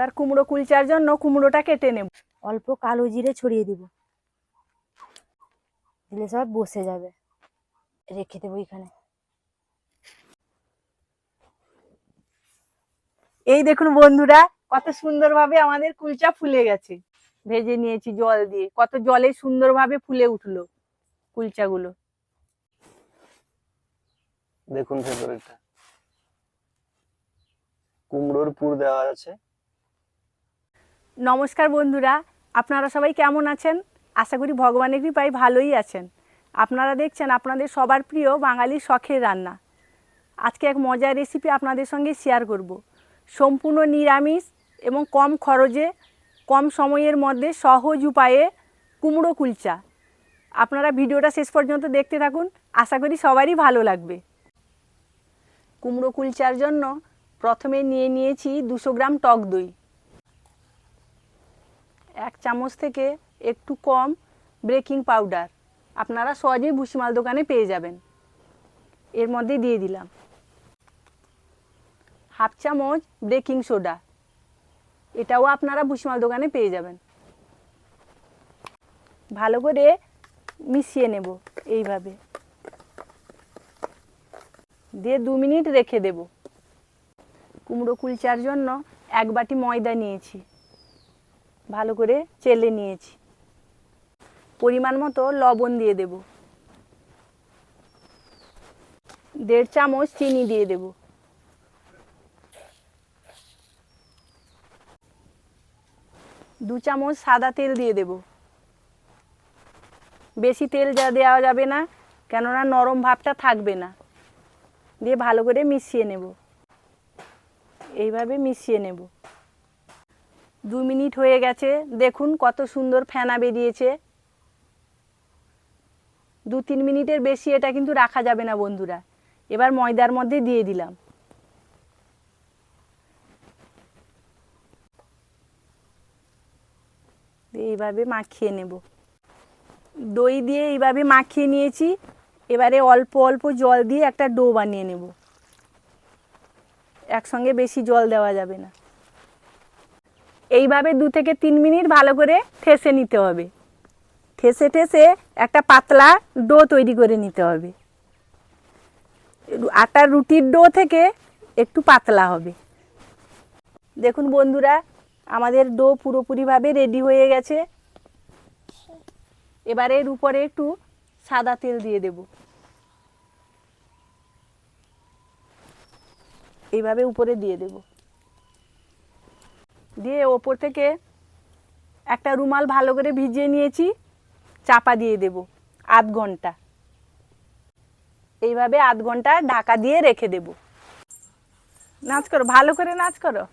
এবার কুমড়ো কুলচার জন্য কুমড়োটা কেটে নেব। অল্প কালো জিরে ছড়িয়ে দিব। দিলে সব বসে যাবে। রেখে দেবো এখানে। এই দেখুন বন্ধুরা, কত সুন্দরভাবে আমাদের কুলচা ফুলে গেছে। ভেজে নিয়েছি জল দিয়ে। কত জলে সুন্দরভাবে ফুলে উঠল কুলচাগুলো। দেখুন কুমড়োর পুর দেওয়া আছে। নমস্কার বন্ধুরা, আপনারা সবাই কেমন আছেন? আশা করি ভগবানের কৃপায় ভালোই আছেন। আপনারা দেখছেন আপনাদের সবার প্রিয় বাঙালির শখের রান্না। আজকে এক মজার রেসিপি আপনাদের সঙ্গে শেয়ার করব। সম্পূর্ণ নিরামিষ এবং কম খরচে, কম সময়ের মধ্যে সহজ উপায়ে কুমড়ো কুলচা। আপনারা ভিডিওটা শেষ পর্যন্ত দেখতে থাকুন, আশা করি সবারই ভালো লাগবে। কুমড়ো কুলচার জন্য প্রথমে নিয়ে নিয়েছি দুশো গ্রাম টক দই। এক চামচ থেকে একটু কম ব্রেকিং পাউডার আপনারা সহজেই ভুসিমাল দোকানে পেয়ে যাবেন। এর মধ্যে দিয়ে দিলাম। হাফ চামচ বেকিং সোডা এটাও আপনারা ভুসিমাল দোকানে পেয়ে যাবেন। ভালো করে মিশিয়ে নেব এইভাবে। দিয়ে দু মিনিট রেখে দেব। কুমড়ো কুলচার জন্য এক বাটি ময়দা নিয়েছি। ভালো করে চেলে নিয়েছি। পরিমাণ মতো লবণ দিয়ে দেব। দেড় চামচ চিনি দিয়ে দেব। দু চামচ সাদা তেল দিয়ে দেব। বেশি তেল যা দেওয়া যাবে না, কেননা নরম ভাবটা থাকবে না। দিয়ে ভালো করে মিশিয়ে নেব। এইভাবে মিশিয়ে নেব। দু মিনিট হয়ে গেছে। দেখুন কত সুন্দর ফেনা বেরিয়েছে। দু তিন মিনিটের বেশি এটা কিন্তু রাখা যাবে না বন্ধুরা। এবার ময়দার মধ্যে দিয়ে দিলাম। এইভাবে মাখিয়ে নেব। দই দিয়ে এইভাবে মাখিয়ে নিয়েছি। এবারে অল্প অল্প জল দিয়ে একটা ডো বানিয়ে নেব। একসঙ্গে বেশি জল দেওয়া যাবে না। এইভাবে দু থেকে তিন মিনিট ভালো করে ঠেসে নিতে হবে। ঠেসে ঠেসে একটা পাতলা ডো তৈরি করে নিতে হবে। আটার রুটির ডো থেকে একটু পাতলা হবে। দেখুন বন্ধুরা, আমাদের ডো পুরোপুরিভাবে রেডি হয়ে গেছে। এবারে এর উপরে একটু সাদা তেল দিয়ে দেব। এইভাবে উপরে দিয়ে দেব। দিয়ে ওপর থেকে একটা রুমাল ভালো করে ভিজিয়ে নিয়েছি, চাপা দিয়ে দেব আধ ঘণ্টা। এইভাবে আধ ঘণ্টা ঢাকা দিয়ে রেখে দেব। নাচ করো, ভালো করে নাচ করো।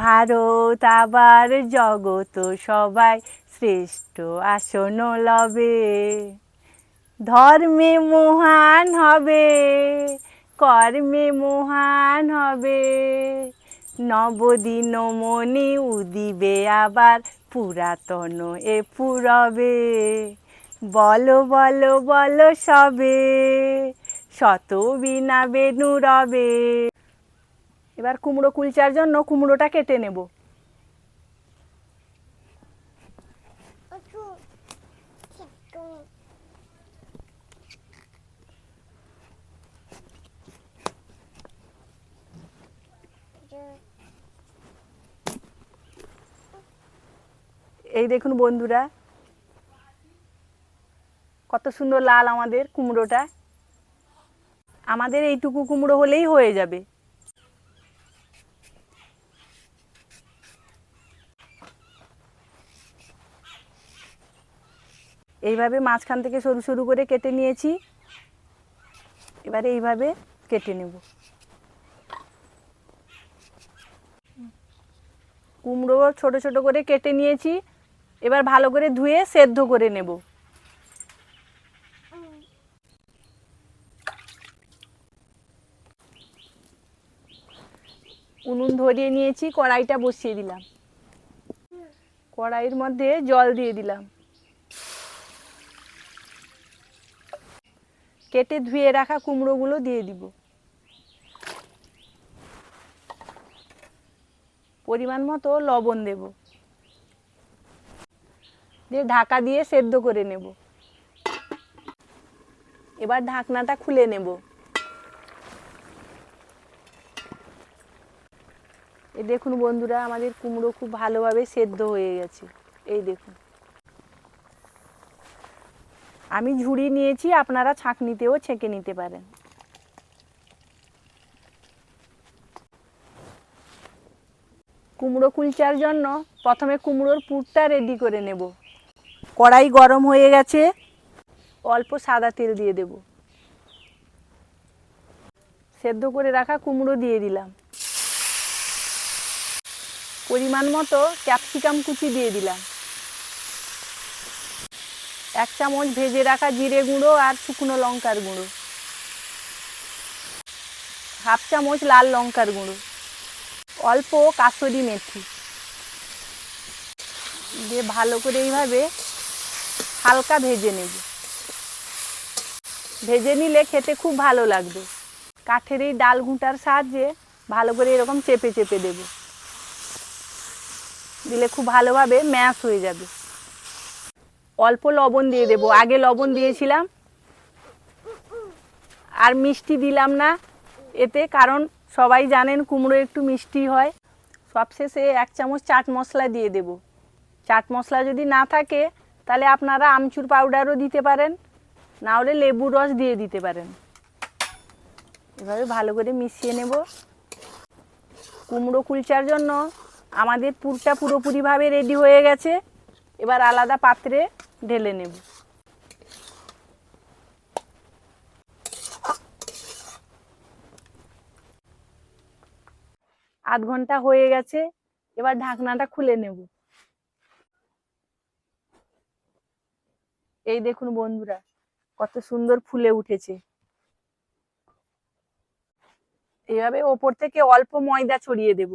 ভারত আবার জগত সবাই শ্রেষ্ঠ আসন লবে, ধর্মে মহান হবে, কর্মে মহান হবে। নবদিন মনে উদিবে আবার পুরাতন এ পুরবে। বলো বলো বলো সবে, শত বিনা বেনু রবে। এবার কুমড়ো কুলচার জন্য কুমড়োটা কেটে নেব। এই দেখুন বন্ধুরা, কত সুন্দর লাল আমাদের কুমড়োটা। আমাদের এইটুকু কুমড়ো হলেই হয়ে যাবে। এইভাবে মাঝখান থেকে সরু সরু করে কেটে নিয়েছি। এবারে এইভাবে কেটে নেব। কুমড়ো ছোট ছোট করে কেটে নিয়েছি। এবার ভালো করে ধুয়ে সেদ্ধ করে নেব। উনুন ধরিয়ে নিয়েছি, কড়াইটা বসিয়ে দিলাম। কড়াইয়ের মধ্যে জল দিয়ে দিলাম। কেটে ধুয়ে রাখা কুমড়োগুলো দিয়ে দিব। পরিমাণ মতো লবণ দেব। দিয়ে ঢাকা দিয়ে সেদ্ধ করে নেব। এবার ঢাকনাটা খুলে নেব। এই দেখুন বন্ধুরা, আমাদের কুমড়ো খুব ভালোভাবে সেদ্ধ হয়ে গেছে। এই দেখুন। আমি ঝুড়ি নিয়েছি, আপনারা ছাঁকনিতেও ছেঁকে নিতে পারেন। কুমড়ো কুলচার জন্য প্রথমে কুমড়োর পুরটা রেডি করে নেব। কড়াই গরম হয়ে গেছে। অল্প সাদা তেল দিয়ে দেব। সেদ্ধ করে রাখা কুমড়ো দিয়ে দিলাম। পরিমাণ মতো ক্যাপসিকাম কুচি দিয়ে দিলাম। এক চামচ ভেজে রাখা জিরে গুঁড়ো আর শুকনো লঙ্কার গুঁড়ো। হাফ চামচ লাল লঙ্কার গুঁড়ো। অল্প কাসুরি মেথি। দিয়ে ভালো করে এইভাবে হালকা ভেজে নেব। ভেজে নিলে খেতে খুব ভালো লাগবে। কাঠের এই ডাল ঘুঁটার সাহায্যে ভালো করে এরকম চেপে চেপে দেব। দিলে খুব ভালোভাবে ম্যাশ হয়ে যাবে। অল্প লবণ দিয়ে দেব। আগে লবণ দিয়েছিলাম। আর মিষ্টি দিলাম না এতে, কারণ সবাই জানেন কুমড়ো একটু মিষ্টি হয়। সবশেষে এক চামচ চাট মশলা দিয়ে দেব। চাট মশলা যদি না থাকে তাহলে আপনারা আমচুর পাউডারও দিতে পারেন, না হলে লেবুর রস দিয়ে দিতে পারেন। এভাবে ভালো করে মিশিয়ে নেব। কুমড়ো কুলচার জন্য আমাদের পুরটা পুরোপুরিভাবে রেডি হয়ে গেছে। এবার আলাদা পাত্রে ঢেলে নেব। আধ ঘণ্টা হয়ে গেছে, এবার ঢাকনাটা খুলে নেব। এই দেখুন বন্ধুরা, কত সুন্দর ফুলে উঠেছে। এইভাবে ওপর থেকে অল্প ময়দা ছড়িয়ে দেব।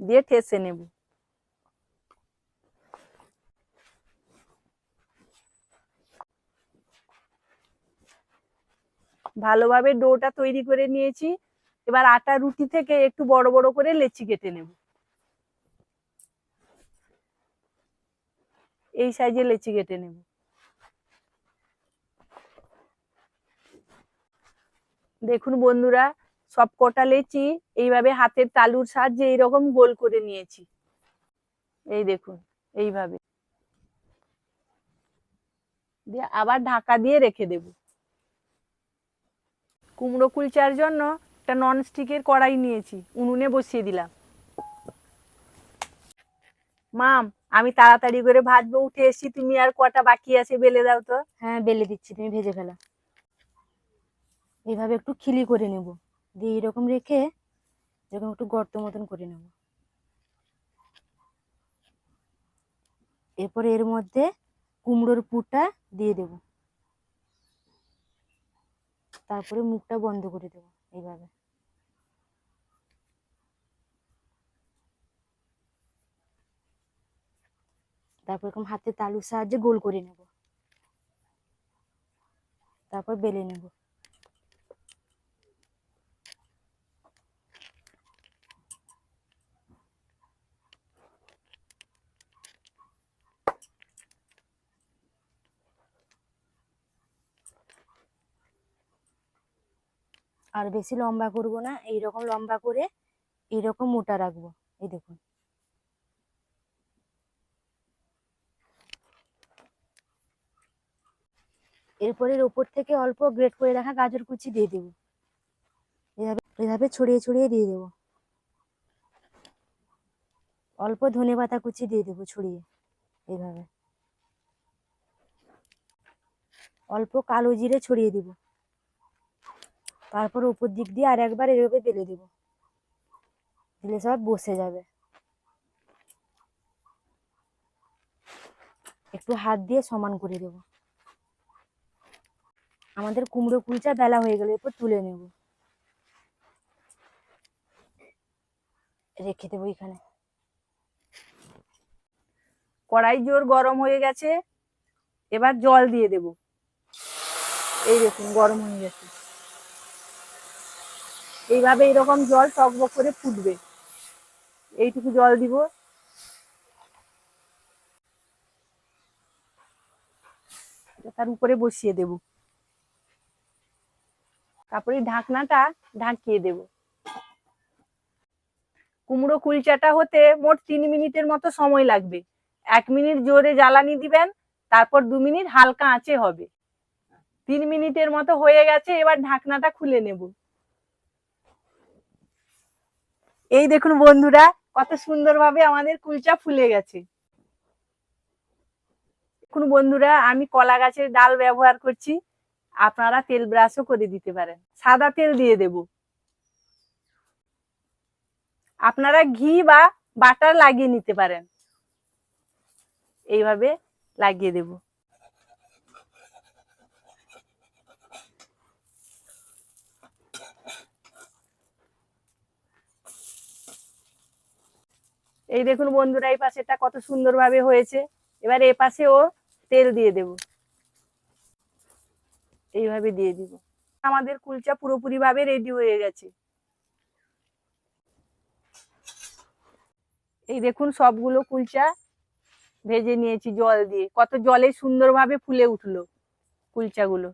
দিয়ে ঠেসে নেব। ভালোভাবে ডোটা তৈরি করে নিয়েছি। এবার আটা রুটি থেকে একটু বড় বড় করে লেচি কেটে নেব। এই সাইজে লেচি কেটে নেব। দেখুন বন্ধুরা, সব কটা লেচি এইভাবে হাতের তালুর সাহায্যে এইরকম গোল করে নিয়েছি। এই দেখুন, এইভাবে। দিয়ে আবার ঢাকা দিয়ে রেখে দেব। কুমড়ো কুলচার জন্য একটা নন স্টিকের কড়াই নিয়েছি, উনুনে বসিয়ে দিলাম। মাম আমি তাড়াতাড়ি করে ভাজবো উঠে এসছি, তুমি আর কটা বাকি আছে বেলে দাও তো। হ্যাঁ বেলে দিচ্ছি, তুমি ভেজে ফেলা। এইভাবে একটু খিলি করে নেব। দিয়ে এরকম রেখে এরকম একটু গর্ত মতন করে নেব। এরপরে এর মধ্যে কুমড়োর পুরটা দিয়ে দেব। তারপরে মুখটা বন্ধ করে দেব, এইভাবে। তারপর এরকম হাতে তালুর সাহায্যে গোল করে নেব। তারপর বেলে নেব। আর বেশি লম্বা করব না, এইরকম লম্বা করে এইরকম মোটা রাখব। এই দেখুন। এরপরে এর ওপর থেকে অল্প গ্রেট করে রাখা গাজর কুচি দিয়ে দেবো। এভাবে এভাবে ছড়িয়ে ছড়িয়ে দিয়ে দেবো। অল্প ধনে পাতা কুচি দিয়ে দেবো ছড়িয়ে এইভাবে অল্প কালো জিরে ছড়িয়ে দিব। তারপর উপর দিক দিয়ে আর একবার এভাবে বেলে দেব। দিলে সব বসে যাবে। একটু হাত দিয়ে সমান করে দেব। আমাদের কুমড়ো কুলচা বেলা হয়ে গেলে, এরপর তুলে নেব। রেখে দেবো এখানে। কড়াই জোর গরম হয়ে গেছে, এবার জল দিয়ে দেব। এই দেখুন, গরম হয়ে গেছে। এইভাবে এরকম জল টকবক করে ফুটবে। এইটুকু জল দিব। তার উপরে বসিয়ে দেব। তারপরে ঢাকনাটা ঢাকিয়ে দেব। কুমড়ো কুলচাটা হতে মোট তিন মিনিটের মতো সময় লাগবে। এক মিনিট জোরে জ্বালানি দিবেন, তারপর দু মিনিট হালকা আঁচে হবে। তিন মিনিটের মতো হয়ে গেছে, এবার ঢাকনাটা খুলে নেব। এই দেখুন বন্ধুরা, কত সুন্দরভাবে আমাদের কুলচা ফুলে গেছে। দেখুন বন্ধুরা, আমি কলা গাছের ডাল ব্যবহার করছি। আপনারা তেল ব্রাশও করে দিতে পারেন। সাদা তেল দিয়ে দেব। আপনারা ঘি বা বাটার লাগিয়ে নিতে পারেন। এইভাবে লাগিয়ে দেব। এই দেখুন বন্ধুরা, এই পাশেটা কত সুন্দরভাবে হয়েছে। এবার এ পাশেও তেল দিয়ে দেব। এইভাবে দিয়ে দিব। আমাদের কুলচা পুরোপুরি ভাবে রেডি হয়ে গেছে। এই দেখুন সবগুলো কুলচা ভেজে নিয়েছি জল দিয়ে। কত জলে সুন্দরভাবে ফুলে উঠল কুলচাগুলো।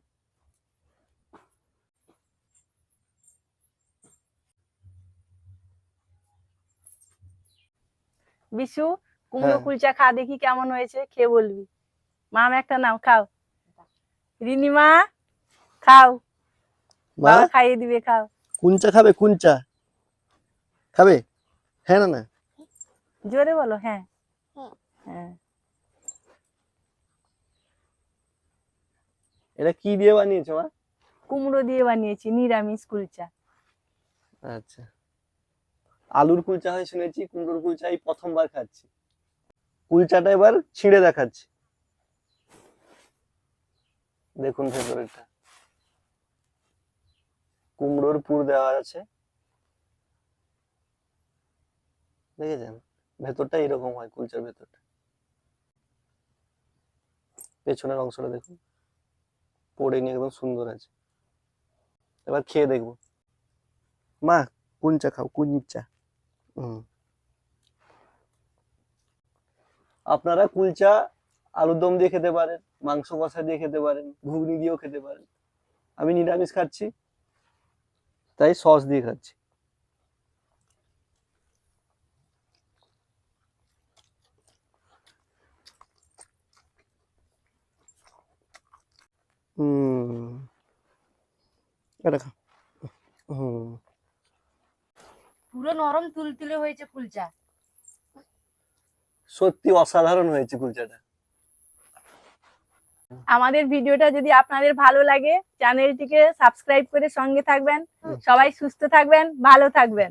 বিশু কুমড়ো হ্যাঁ। কুলচা খা দেখি কেমন হয়েছে খেয়ে বলবি। মাম একটা নাও খাও। রিনিমা খাও। মা? বাবা খাইয়ে দিবে খাও। কুঞ্চা খাবে কুঞ্চা খাবে? হ্যাঁ না না? জোরে বলো হ্যাঁ। হ্যাঁ। এটা কি দিয়ে বানিয়েছো মা? কুমড়ো দিয়ে বানিয়েছি নিরামিষ কুলচা। আচ্ছা। আলুর কুলচা হয় শুনেছি কুমড়োর কুলচা এই প্রথমবার খাচ্ছি। কুলচাটা এবার ছিঁড়ে দেখাচ্ছি। দেখুন ভেতরেরটা। কুমড়োর পুর দেওয়া আছে। দেখেছেন? ভেতরটা এরকম হয়, কুলচার ভেতরটা পেছনের অংশটা দেখুন। পড়ে নিয়ে একদম সুন্দর আছে। এবার খেয়ে দেখব। মা কুঞ্চা খাও? কুঞ্চা হুম। আপনারা কুলচা আলুর দম দিয়ে খেতে পারেন, মাংস কষা দিয়ে খেতে পারেন, ঘুগনি দিয়েও খেতে পারেন। আমি নিরামিষ খাচ্ছি। তাই সস দিয়ে খাচ্ছি। হুম এটা খা। হুম। পুরো নরম তুলতুলে হয়েছে কুলচা। সত্যি অসাধারণ হয়েছে কুলচাটা। আমাদের ভিডিওটা যদি আপনাদের ভালো লাগে চ্যানেলটিকে সাবস্ক্রাইব করে সঙ্গে থাকবেন। সবাই সুস্থ থাকবেন ভালো থাকবেন।